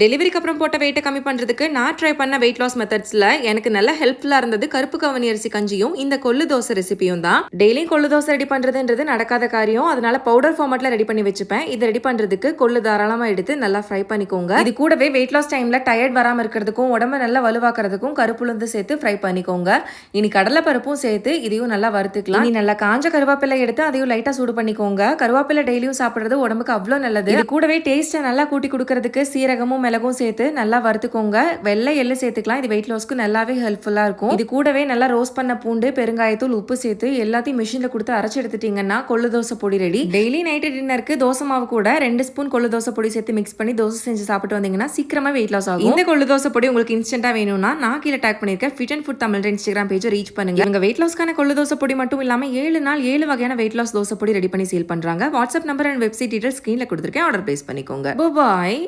டெலிவரிக்கு அப்புறம் போட்ட வெயிட்டை கம்மி பண்ணுறதுக்கு நான் ட்ரை பண்ண வெயிட் லாஸ் மெத்தட்ஸில் எனக்கு நல்ல ஹெல்ப்ஃபுல்லாக இருந்தது கருப்பு கவனி அரிசி கஞ்சியும் இந்த கொள்ளு தோசை ரெசிபியும் தான். டெய்லியும் கொள்ளு தோசை ரெடி பண்ணுறதுன்றது நடக்காத காரியம். அதனால பவுடர் ஃபார்மெட்டில் ரெடி பண்ணி வச்சுப்பேன். இதை ரெடி பண்ணுறதுக்கு கொள்ளு தாராளமாக எடுத்து நல்லா ஃப்ரை பண்ணிக்கோங்க. இது கூடவே வெயிட் லாஸ் டைமில் டயர்ட் வராமல் இருக்கிறதுக்கும் உடம்ப நல்லா வலுவாக்குறதுக்கும் கருப்புளுந்து சேர்த்து ஃப்ரை பண்ணிக்கோங்க. இனி கடலைப்பருப்பும் சேர்த்து இதையும் நல்லா வறுத்துக்கலாம். இனி நல்லா காஞ்ச கருவேப்பிலை எடுத்து அதையும் லைட்டாக சூடு பண்ணிக்கோங்க. கருவேப்பிலை டெய்லியும் சாப்பிட்றது உடம்புக்கு அவ்வளோ நல்லது. இது கூடவே டேஸ்ட்டை நல்லா கூட்டி கொடுக்கறதுக்கு சீரகமும் மிளகும் சேர்த்து நல்லா வறுத்துக்கோங்க. வெள்ளை எள்ளு சேர்த்துக்கலாம். இது வெயிட் லாஸ்க்கு நல்லாவே ஹெல்ப்ஃபுல்லாக இருக்கும். இது கூடவே நல்லா ரோஸ்ட் பண்ண பூண்டு பெருங்காயத்தூள் உப்பு சேர்த்து எல்லாத்தையும் மிஷினில் கொடுத்து அரைச்சி எடுத்துட்டீங்கன்னா கொள்ளு தோசை பொடி ரெடி டெய்லி நைட்டு டின்னருக்கு தோசை மாவு கூட ரெண்டு ஸ்பூன் கொள்ளு தோசை பொடி சேர்த்து மிக்ஸ் பண்ணி தோசை செஞ்சு சாப்பிட்டு வந்தீங்கன்னா சீக்கிரமாக வெயிட் லாஸ் ஆகும். இந்த கொள்ளு தோசை பொடி உங்களுக்கு இன்ஸ்டன்ட்டாக வேணும்னா நான் கீழே டேக் பண்ணிருக்கேன் fit and food Tamil Instagram பேஜை ரீச் பண்ணுங்க. இவங்க வெயிட் லாஸ்க்கான கொள்ளு தோசை பொடி மட்டும் இல்லாமல் ஏழு நாள் ஏழு வகையான வெயிட் லாஸ் தோசை பொடி ரெடி பண்ணி சேல் பண்ணுறாங்க WhatsApp number and website detail ஸ்க்ரீனில் கொடுத்துருக்கேன். ஆர்டர் பிளேஸ் பண்ணிக்கோங்க. பாய்